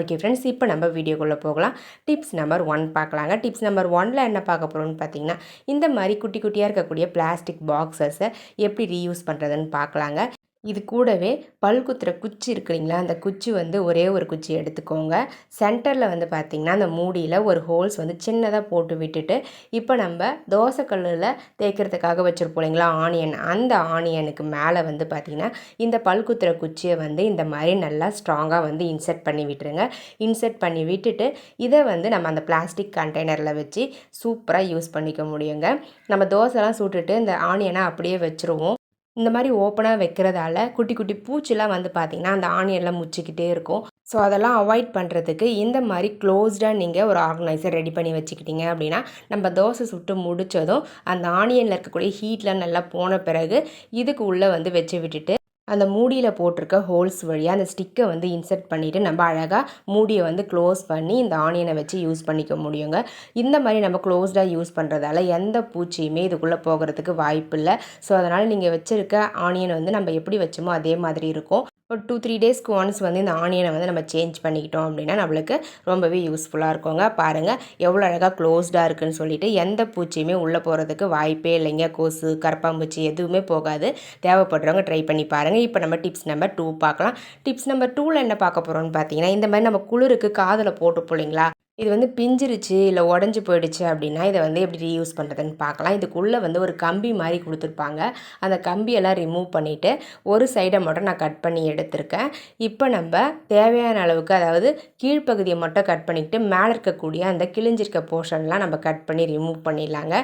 Okay friends இப்போ நம்ம வீடியோக்குள்ளே போகலாம். டிப்ஸ் நம்பர் ஒன் பார்க்கலாங்க. டிப்ஸ் நம்பர் ஒனில் என்ன பார்க்க போகிறோம்னு பார்த்தீங்கன்னா இந்த மாதிரி குட்டி குட்டியாக இருக்கக்கூடிய பிளாஸ்டிக் பாக்ஸஸை எப்படி ரீயூஸ் பண்ணுறதுன்னு பார்க்கலாங்க. இது கூடவே பல் குத்துற குச்சி இருக்கு இல்லைங்களா? அந்த குச்சி வந்து ஒரே ஒரு குச்சி எடுத்துக்கோங்க. சென்டரில் வந்து பார்த்திங்கன்னா அந்த மூடியில் ஒரு ஹோல்ஸ் வந்து சின்னதாக போட்டு விட்டுட்டு இப்போ நம்ம தோசைக்கல்லில் தேய்க்கிறதுக்காக வச்சுருப்போம் இல்லைங்களா? ஆனியன். அந்த ஆனியனுக்கு மேலே வந்து பார்த்திங்கன்னா இந்த பல் குத்துற குச்சியை வந்து இந்த மாதிரி நல்லா ஸ்ட்ராங்காக வந்து இன்செர்ட் பண்ணி விட்டுருங்க. இன்செர்ட் பண்ணி விட்டுட்டு இதை வந்து நம்ம அந்த பிளாஸ்டிக் கண்டெய்னரில் வச்சு சூப்பராக யூஸ் பண்ணிக்க முடியுங்க. நம்ம தோசைலாம் சுட்டுட்டு இந்த ஆனியனை அப்படியே வச்சுருவோம். இந்த மாதிரி ஓப்பனாக வைக்கிறதால குட்டி குட்டி பூச்சிலாம் வந்து பார்த்திங்கன்னா அந்த ஆனியெல்லாம் முச்சிக்கிட்டே இருக்கும். ஸோ அதெல்லாம் அவாய்ட் பண்ணுறதுக்கு இந்த மாதிரி க்ளோஸ்டாக நீங்கள் ஒரு ஆர்கனைசர் ரெடி பண்ணி வச்சுக்கிட்டீங்க அப்படின்னா நம்ம தோசை சுட்டு முடித்ததும் அந்த ஆனியனில் இருக்கக்கூடிய ஹீட்லாம் நல்லா போன பிறகு இதுக்கு உள்ளே வந்து வச்சு விட்டுட்டு அந்த மூடியில் போட்டிருக்க ஹோல்ஸ் வழியாக அந்த ஸ்டிக்கை வந்து இன்சர்ட் பண்ணிவிட்டு நம்ம அழகாக மூடியை வந்து க்ளோஸ் பண்ணி இந்த ஆனியனை வச்சு யூஸ் பண்ணிக்க முடியுங்க. இந்த மாதிரி நம்ம க்ளோஸ்டாக யூஸ் பண்ணுறதால எந்த பூச்சியுமே இதுக்குள்ளே போகிறதுக்கு வாய்ப்பு இல்லை ஸோ அதனால் நீங்கள் வச்சுருக்க ஆனியன் வந்து நம்ம எப்படி வச்சோமோ அதே மாதிரி இருக்கும். ஒரு டூ த்ரீ டேஸ்க்கு ஒன்ஸ் வந்து இந்த ஆனியனை வந்து நம்ம சேஞ்ச் பண்ணிக்கிட்டோம் அப்படின்னா நம்மளுக்கு ரொம்பவே யூஸ்ஃபுல்லாக இருக்குங்க. பாருங்கள் எவ்வளோ அழகாக க்ளோஸ்டாக இருக்குன்னு சொல்லிட்டு எந்த பூச்சியுமே உள்ளே போகிறதுக்கு வாய்ப்பே இல்லைங்க. கொசு கரப்பாம்பூச்சி எதுவுமே போகாது. தேவைப்படுறவங்க ட்ரை பண்ணி பாருங்கள் இப்போ நம்ம டிப்ஸ் நம்பர் டூ பார்க்கலாம். டிப்ஸ் நம்பர் டூவில் என்ன பார்க்க போகிறோம்னு பார்த்தீங்கன்னா இந்த மாதிரி நம்ம குளிருக்கு காதில் போட்டு போலிங்களா இது வந்து பிஞ்சிருச்சு இல்லை உடஞ்சி போயிடுச்சு அப்படின்னா இதை வந்து எப்படி ரீயூஸ் பண்ணுறதுன்னு பார்க்கலாம். இதுக்குள்ளே வந்து ஒரு கம்பி மாதிரி கொடுத்துருப்பாங்க. அந்த கம்பியெல்லாம் ரிமூவ் பண்ணிவிட்டு ஒரு சைடை மட்டும் நான் கட் பண்ணி எடுத்திருக்கேன். இப்போ நம்ம தேவையான அளவுக்கு அதாவது கீழ்ப்பகுதியை மட்டும் கட் பண்ணிக்கிட்டு மேலே இருக்கக்கூடிய அந்த கிழிஞ்சிருக்க போர்ஷன்லாம் நம்ம கட் பண்ணி ரிமூவ் பண்ணிடலாங்க.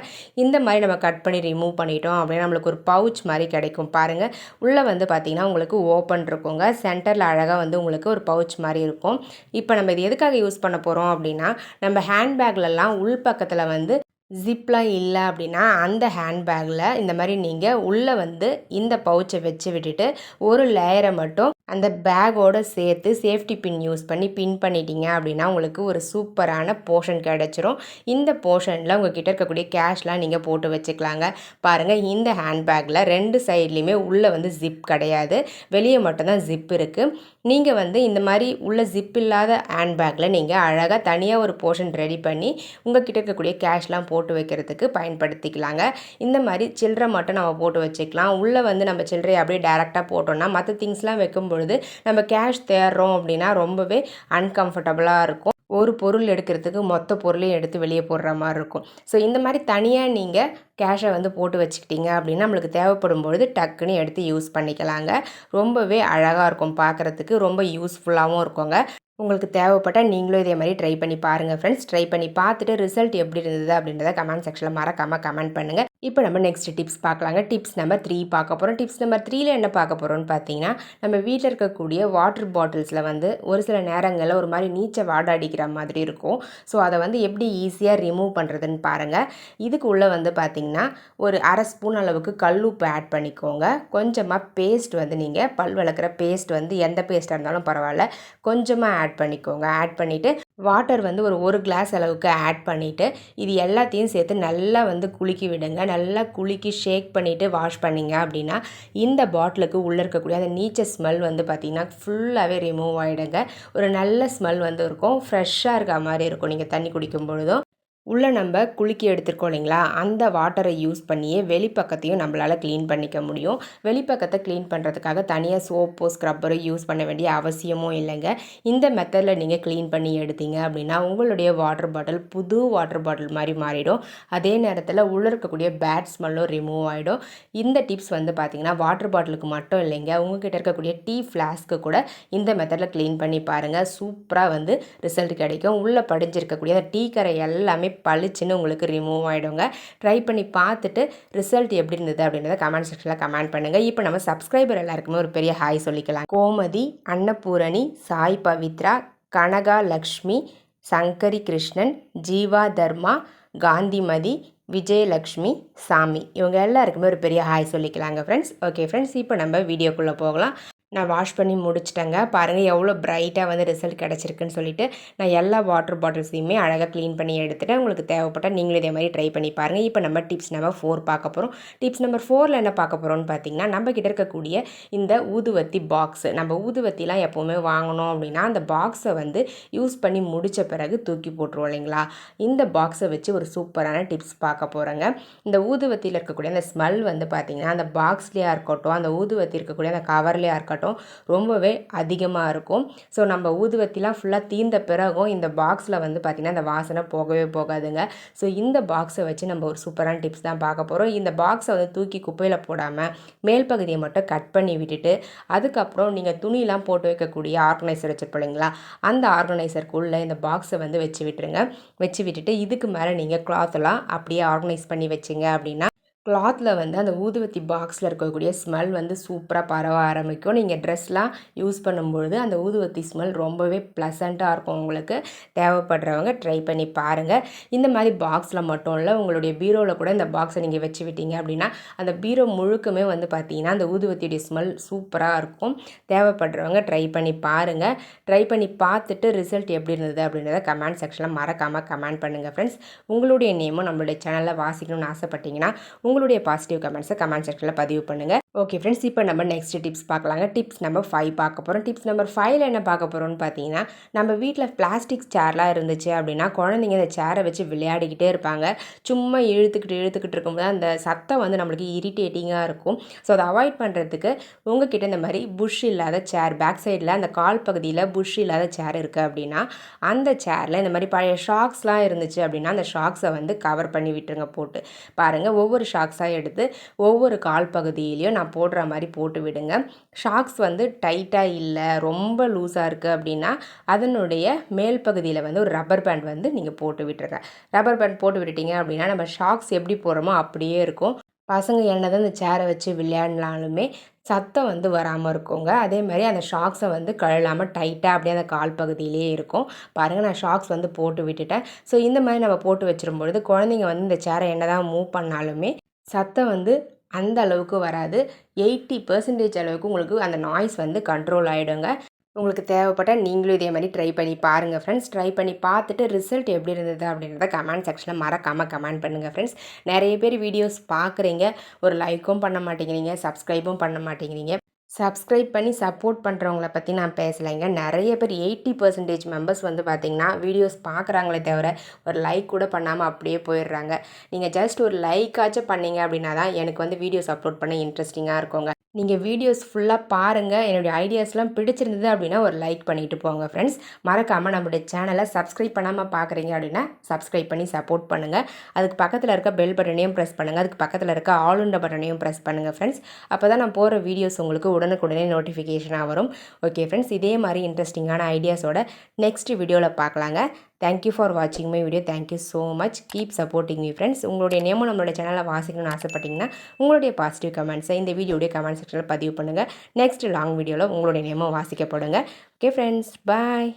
இந்த மாதிரி நம்ம கட் பண்ணி ரிமூவ் பண்ணிட்டோம் அப்படின்னா நம்மளுக்கு ஒரு பவுச் மாதிரி கிடைக்கும். பாருங்கள் உள்ளே வந்து பார்த்திங்கன்னா உங்களுக்கு ஓப்பன் இருக்குங்க. சென்டரில் அழகாக வந்து உங்களுக்கு ஒரு பவுச் மாதிரி இருக்கும். இப்போ நம்ம இது எதுக்காக யூஸ் பண்ண போகிறோம் அப்படின்னா அப்படின்னா நம்ம ஹேண்ட்பேக்லலாம் உள் பக்கத்தில் வந்து ஜிப்லாம் இல்லை அப்படின்னா அந்த ஹேண்ட்பேக்கில் இந்த மாதிரி நீங்கள் உள்ளே வந்து இந்த பவுச்சை வச்சு விட்டுட்டு ஒரு லேயரை மட்டும் அந்த பேக்கோடு சேர்த்து சேஃப்டி பின் யூஸ் பண்ணி பின் பண்ணிட்டீங்க அப்படின்னா உங்களுக்கு ஒரு சூப்பரான போர்ஷன் கிடச்சிரும். இந்த போர்ஷனில் உங்கள் கிட்ட இருக்கக்கூடிய கேஷ்லாம் நீங்கள் போட்டு வச்சுக்கலாங்க. பாருங்கள் இந்த ஹேண்ட்பேக்கில் ரெண்டு சைட்லேயுமே உள்ளே வந்து ஜிப் கிடையாது. வெளியே மட்டும்தான் ஜிப் இருக்குது நீங்கள் வந்து இந்த மாதிரி உள்ள ஜிப் இல்லாத ஹேண்ட்பேக்கில் நீங்கள் அழகாக தனியாக ஒரு போர்ஷன் ரெடி பண்ணி உங்கள் கிட்ட இருக்கக்கூடிய கேஷ்லாம் போட்டு வைக்கிறதுக்கு பயன்படுத்திக்கலாங்க. இந்த மாதிரி சில்லறை மட்டும் நம்ம போட்டு வச்சுக்கலாம். உள்ளே வந்து நம்ம சில்லறையை அப்படியே டேரெக்டாக போட்டோம்னா மற்ற திங்ஸ்லாம் வைக்கும் பொழுது நம்ம கேஷ் தேடுறோம் அப்படின்னா ரொம்பவே அன்கம்ஃபர்டபுளாக இருக்கும். ஒரு பொருள் எடுக்கிறதுக்கு மொத்த பொருளையும் எடுத்து வெளியே போடுற மாதிரி இருக்கும். ஸோ இந்த மாதிரி தனியாக நீங்கள் கேஷை வந்து போட்டு வச்சுக்கிட்டீங்க அப்படின்னா நம்மளுக்கு தேவைப்படும் பொழுது டக்குன்னு எடுத்து யூஸ் பண்ணிக்கலாங்க. ரொம்பவே அழகாக இருக்கும் பார்க்குறதுக்கு ரொம்ப யூஸ்ஃபுல்லாகவும் இருக்குங்க. உங்களுக்கு தேவைப்பட்டால் நீங்களும் இதே மாதிரி ட்ரை பண்ணி பாருங்கள் ஃப்ரெண்ட்ஸ் ட்ரை பண்ணி பார்த்துட்டு ரிசல்ட் எப்படி இருந்தது அப்படின்றத கமெண்ட் செக்ஷனில் மறக்காமல் கமெண்ட் பண்ணுங்கள் இப்போ நம்ம நெக்ஸ்ட் டிப்ஸ் பார்க்கலாங்க. டிப்ஸ் நம்பர் த்ரீ பார்க்க போகிறோம் டிப்ஸ் நம்பர் த்ரீல என்ன பார்க்க போகிறோம்னு பார்த்தீங்கன்னா நம்ம வீட்டில் இருக்கக்கூடிய வாட்டர் பாட்டில்ஸில் வந்து ஒரு சில நேரங்களில் ஒரு மாதிரி நீச்சல் வாடாடிக்கிற மாதிரி இருக்கும். ஸோ அதை வந்து எப்படி ஈஸியாக ரிமூவ் பண்ணுறதுன்னு பாருங்கள் இதுக்கு உள்ளே வந்து பார்த்திங்கன்னா ஒரு அரை ஸ்பூன் அளவுக்கு கல்லுப்பு ஆட் பண்ணிக்கோங்க. கொஞ்சமாக பேஸ்ட் வந்து நீங்கள் பல் வளர்க்குற பேஸ்ட் வந்து எந்த பேஸ்ட்டாக இருந்தாலும் பரவாயில்ல. கொஞ்சமாக ஆட் பண்ணிக்கோங்க. ஆட் பண்ணிவிட்டு வாட்டர் வந்து ஒரு ஒரு கிளாஸ் அளவுக்கு ஆட் பண்ணிவிட்டு இது எல்லாத்தையும் சேர்த்து நல்லா வந்து குலுக்கி விடுங்க. நல்லா குலுக்கி ஷேக் பண்ணிவிட்டு வாஷ் பண்ணிங்க அப்படின்னா இந்த பாட்டிலுக்கு உள்ளே இருக்கக்கூடிய அந்த நீச்சல் ஸ்மெல் வந்து பார்த்திங்கன்னா ஃபுல்லாகவே ரிமூவ் ஆகிடுங்க ஒரு நல்ல ஸ்மெல் வந்து இருக்கும். ஃப்ரெஷ்ஷாக இருக்க மாதிரி இருக்கும். நீங்கள் தண்ணி குடிக்கும் பொழுதும். உள்ளே நம்ம குலுக்கி எடுத்துருக்கோம் இல்லைங்களா? அந்த வாட்டரை யூஸ் பண்ணியே வெளிப்பக்கத்தையும் நம்மளால் க்ளீன் பண்ணிக்க முடியும். வெளிப்பக்கத்தை க்ளீன் பண்ணுறதுக்காக தனியாக சோப்போ ஸ்க்ரப்பரோ யூஸ் பண்ண வேண்டிய அவசியமும் இல்லைங்க. இந்த மெத்தடில் நீங்கள் க்ளீன் பண்ணி எடுத்தீங்க அப்படின்னா உங்களுடைய வாட்டர் பாட்டில் புது வாட்டர் பாட்டில் மாதிரி மாறிடும். அதே நேரத்தில் உள்ளே இருக்கக்கூடிய பேட் ஸ்மெல்லும் ரிமூவ் ஆகிடும் இந்த டிப்ஸ் வந்து பார்த்திங்கன்னா வாட்டர் பாட்டிலுக்கு மட்டும் இல்லைங்க. உங்ககிட்ட இருக்கக்கூடிய டீ ஃப்ளாஸ்க்கு கூட இந்த மெத்தடில் க்ளீன் பண்ணி பாருங்கள் சூப்பராக வந்து ரிசல்ட் கிடைக்கும். உள்ளே படிஞ்சிருக்கக்கூடிய அந்த டீ கரை எல்லாமே பளிச்சுன்னு உங்களுக்கு ரிமூவ் ஆகிடுங்க ட்ரை பண்ணி பார்த்துட்டு ரிசல்ட் எப்படி இருந்தது அப்படின்றத கமெண்ட் செக்ஷனில் கமெண்ட் பண்ணுங்கள் இப்போ நம்ம சப்ஸ்கிரைபர் எல்லாருக்குமே ஒரு பெரிய ஹாய் சொல்லிக்கலாம். கோமதி அன்னபூரணி சாய் பவித்ரா கனகா லக்ஷ்மி சங்கரி கிருஷ்ணன் ஜீவா தர்மா காந்திமதி விஜயலக்ஷ்மி சாமி. இவங்க எல்லாருக்குமே ஒரு பெரிய ஹாய் சொல்லிக்கலாங்க ஃப்ரெண்ட்ஸ் ஓகே ஃப்ரெண்ட்ஸ் இப்போ நம்ம வீடியோக்குள்ளே போகலாம். நான் வாஷ் பண்ணி முடிச்சிட்டேங்க. பாருங்கள் எவ்வளோ பிரைட்டாக வந்து ரிசல்ட் கிடச்சிருக்குன்னு சொல்லிட்டு நான் எல்லா வாட்டர் பாட்டில்ஸையுமே அழகாக க்ளீன் பண்ணி எடுத்துகிட்டு உங்களுக்கு தேவைப்பட்டால் நீங்களும் இதே மாதிரி ட்ரை பண்ணி பாருங்கள் இப்போ நம்ம டிப்ஸ் நம்பர் ஃபோர் பார்க்க போகிறோம் டிப்ஸ் நம்பர் ஃபோரில் என்ன பார்க்க போகிறோம்னு பார்த்தீங்கன்னா நம்ம கிட்ட இருக்கக்கூடிய இந்த ஊதுவத்தி பாக்ஸ் நம்ம ஊதுவத்திலாம் எப்போவுமே வாங்கணும் அப்படின்னா அந்த பாக்ஸை வந்து யூஸ் பண்ணி முடித்த பிறகு தூக்கி போட்டுருவோம் இல்லைங்களா? இந்த பாக்ஸை வச்சு ஒரு சூப்பரான டிப்ஸ் பார்க்க போகிறேங்க இந்த ஊதுவத்தியில் இருக்கக்கூடிய அந்த ஸ்மெல் வந்து பார்த்திங்கன்னா அந்த பாக்ஸ்லேயா இருக்கட்டும் அந்த ஊதுவத்தி இருக்கக்கூடிய அந்த கவர்லேயே இருக்கட்டும் ரொம்பவே அதிகமாக இருக்கும். ஸோ நம்ம ஊதுவத்திலாம் ஃபுல்லாக தீர்ந்த பிறகும் இந்த பாக்ஸில் வந்து பார்த்திங்கன்னா அந்த வாசனை போகவே போகாதுங்க. ஸோ இந்த பாக்ஸை வச்சு நம்ம ஒரு சூப்பரான டிப்ஸ் தான் பார்க்க போகிறோம் இந்த பாக்ஸை வந்து தூக்கி குப்பையில் போடாமல் மேல் பகுதியை மட்டும் கட் பண்ணி விட்டுட்டு அதுக்கப்புறம் நீங்கள் துணியெலாம் போட்டு வைக்கக்கூடிய ஆர்கனைசர் வச்சுருப்பீங்களா? இல்லைங்களா அந்த ஆர்கனைசருக்குள்ளே இந்த பாக்ஸை வந்து வச்சு விட்டுருங்க. வச்சு விட்டுட்டு இதுக்கு மேலே நீங்கள் கிளாத்தெல்லாம் அப்படியே ஆர்கனைஸ் பண்ணி வச்சிங்க அப்படின்னா கிளாத்தில் வந்து அந்த ஊதுவத்தி பாக்ஸில் இருக்கக்கூடிய ஸ்மெல் வந்து சூப்பராக பரவ ஆரம்பிக்கும். நீங்கள் ட்ரெஸ்லாம் யூஸ் பண்ணும்பொழுது அந்த ஊதுவத்தி ஸ்மெல் ரொம்பவே ப்ளசண்ட்டாக இருக்கும் உங்களுக்கு. தேவைப்படுறவங்க ட்ரை பண்ணி பாருங்கள் இந்த மாதிரி பாக்ஸில் மட்டும் இல்லை உங்களுடைய பீரோவில் கூட இந்த பாக்ஸை நீங்கள் வச்சு விட்டீங்க அப்படின்னா அந்த பீரோ முழுக்கமே வந்து பார்த்தீங்கன்னா அந்த ஊதுவத்தியுடைய ஸ்மெல் சூப்பராக இருக்கும். தேவைப்படுறவங்க ட்ரை பண்ணி பாருங்கள் ட்ரை பண்ணி பார்த்துட்டு ரிசல்ட் எப்படி இருந்தது அப்படின்றத கமெண்ட் செக்ஷனில் மறக்காமல் கமெண்ட் பண்ணுங்கள் ஃப்ரெண்ட்ஸ் உங்களுடைய நேமும் நம்மளுடைய சேனலில் வாசிக்கணும்னு ஆசைப்பட்டீங்கன்னா உங்களுடைய பாசிட்டிவ் கமெண்ட்ஸை கமெண்ட் செக்ஷனில் பதிவு பண்ணுங்கள் ஓகே ஃப்ரெண்ட்ஸ் இப்போ நம்ம நெக்ஸ்ட் டிப்ஸ் பார்க்கலாங்க. டிப்ஸ் நம்பர் ஃபைவ் பார்க்க போகிறோம் டிப்ஸ் நம்பர் ஃபைவ்ல என்ன பார்க்க போகிறோம்னு பார்த்தீங்கன்னா நம்ம வீட்டில் பிளாஸ்டிக் சேர்லாம் இருந்துச்சு அப்படின்னா குழந்தைங்க அந்த சேரை வச்சு விளையாடிக்கிட்டே இருப்பாங்க. சும்மா இழுத்துக்கிட்டு இழுத்துக்கிட்டு இருக்கும்போது அந்த சத்தம் வந்து நம்மளுக்கு இரிட்டேட்டிங்காக இருக்கும். ஸோ அதை அவாய்ட் பண்ணுறதுக்கு உங்ககிட்ட இந்த மாதிரி புஷ் இல்லாத சேர் பேக் சைடில் அந்த கால் பகுதியில் புஷ் இல்லாத சேர் இருக்குது அப்படின்னா அந்த சேரில் இந்த மாதிரி பழைய ஷாக்ஸ்லாம் இருந்துச்சு அப்படின்னா அந்த ஷாக்ஸை வந்து கவர் பண்ணி விட்டுருங்க போட்டு. பாருங்கள் ஒவ்வொரு ஷாக்ஸாக எடுத்து ஒவ்வொரு கால் பகுதியிலையும் நான் போடுற மாதிரி போட்டு விடுங்க. ஷாக்ஸ் வந்து டைட்டாக இல்லை ரொம்ப லூஸாக இருக்குது அப்படின்னா அதனுடைய மேல் பகுதியில் வந்து ஒரு ரப்பர் பேண்ட் வந்து நீங்கள் போட்டு விட்டுருங்க. ரப்பர் பேண்ட் போட்டு விட்டுட்டீங்க அப்படின்னா நம்ம ஷாக்ஸ் எப்படி போடுறோமோ அப்படியே இருக்கும். பசங்க என்னதான் இந்த சேரை வச்சு விளையாடினாலுமே சத்தம் வந்து வராமல் இருக்குங்க. அதே மாதிரி அந்த ஷாக்ஸை வந்து கழலாமல் டைட்டாக அப்படியே அந்த கால் பகுதியிலே இருக்கும். பாருங்கள் நான் ஷாக்ஸ் வந்து போட்டு விட்டுட்டேன். ஸோ இந்த மாதிரி நம்ம போட்டு வச்சிரும் பொழுது குழந்தைங்க வந்து இந்த சேரை என்ன தான் மூவ் பண்ணாலுமே சத்தம் வந்து அந்த அளவுக்கு வராது. எயிட்டி பர்சன்டேஜ் அளவுக்கு உங்களுக்கு அந்த நாய்ஸ் வந்து கண்ட்ரோல் ஆகிடுங்க உங்களுக்கு தேவைப்பட்டால் நீங்களும் இதே மாதிரி ட்ரை பண்ணி பாருங்கள் ஃப்ரெண்ட்ஸ் ட்ரை பண்ணி பார்த்துட்டு ரிசல்ட் எப்படி இருந்தது அப்படின்றத கமெண்ட் செக்ஷனில் மறக்காமல் கமெண்ட் பண்ணுங்கள் ஃப்ரெண்ட்ஸ் நிறைய பேர் வீடியோஸ் பார்க்குறீங்க. ஒரு லைக்கும் பண்ண மாட்டேங்கிறீங்க சப்ஸ்கிரைபும் பண்ண மாட்டேங்கிறீங்க. சப்ஸ்கிரைப் பண்ணி சப்போர்ட் பண்ணுறவங்கள பற்றி நான் பேசலைங்க. நிறைய பேர் எயிட்டி பர்சன்டேஜ் மெம்பர்ஸ் வந்து பார்த்திங்கன்னா வீடியோஸ் பார்க்குறாங்களே தவிர ஒரு லைக் கூட பண்ணாமல் அப்படியே போயிடுறாங்க. நீங்கள் ஜஸ்ட் ஒரு லைக்காச்சும் பண்ணீங்க அப்படின்னா தான் எனக்கு வந்து வீடியோஸ் அப்லோட் பண்ண இன்ட்ரெஸ்டிங்காக இருக்குங்க. நீங்கள் வீடியோஸ் ஃபுல்லாக பாருங்கள் என்னுடைய ஐடியாஸ்லாம் பிடிச்சிருந்தது அப்படின்னா ஒரு லைக் பண்ணிவிட்டு போங்க ஃப்ரெண்ட்ஸ் மறக்காமல் நம்மளுடைய சேனலை சப்ஸ்கிரைப் பண்ணாமல் பார்க்குறீங்க அப்படின்னா சப்ஸ்கிரைப் பண்ணி சப்போர்ட் பண்ணுங்கள் அதுக்கு பக்கத்தில் இருக்க பெல் பட்டனையும் ப்ரெஸ் பண்ணுங்கள் அதுக்கு பக்கத்தில் இருக்க ஆளுண்ட பட்டனையும் ப்ரெஸ் பண்ணுங்கள் ஃப்ரெண்ட்ஸ் அப்போ தான் நான் போகிற வீடியோஸ் உங்களுக்கு உடனுக்குடனே நோட்டிஃபிகேஷனாக வரும். ஓகே ஃப்ரெண்ட்ஸ் இதே மாதிரி இன்ட்ரெஸ்டிங்கான ஐடியாஸோட நெக்ஸ்ட் வீடியோவில் பார்க்கலாங்க தேங்க்யூ ஃபார் வாட்சிங் my video thank you so much keep supporting me friends உங்களுடைய நேமும் நம்மளோட சேனலை வாசிக்கணும்னு ஆசைப்பட்டிங்கன்னா உங்களுடைய பாசிட்டிவ் கமெண்ட்ஸை இந்த வீடியோடைய கமெண்ட்ஸ் செக்ஷனில் பதிவு பண்ணுங்கள் நெக்ஸ்ட் லாங் வீடியோவில் உங்களுடைய நேமும் வாசிக்கப்படுங்க ஓகே ஃப்ரெண்ட்ஸ் பாய்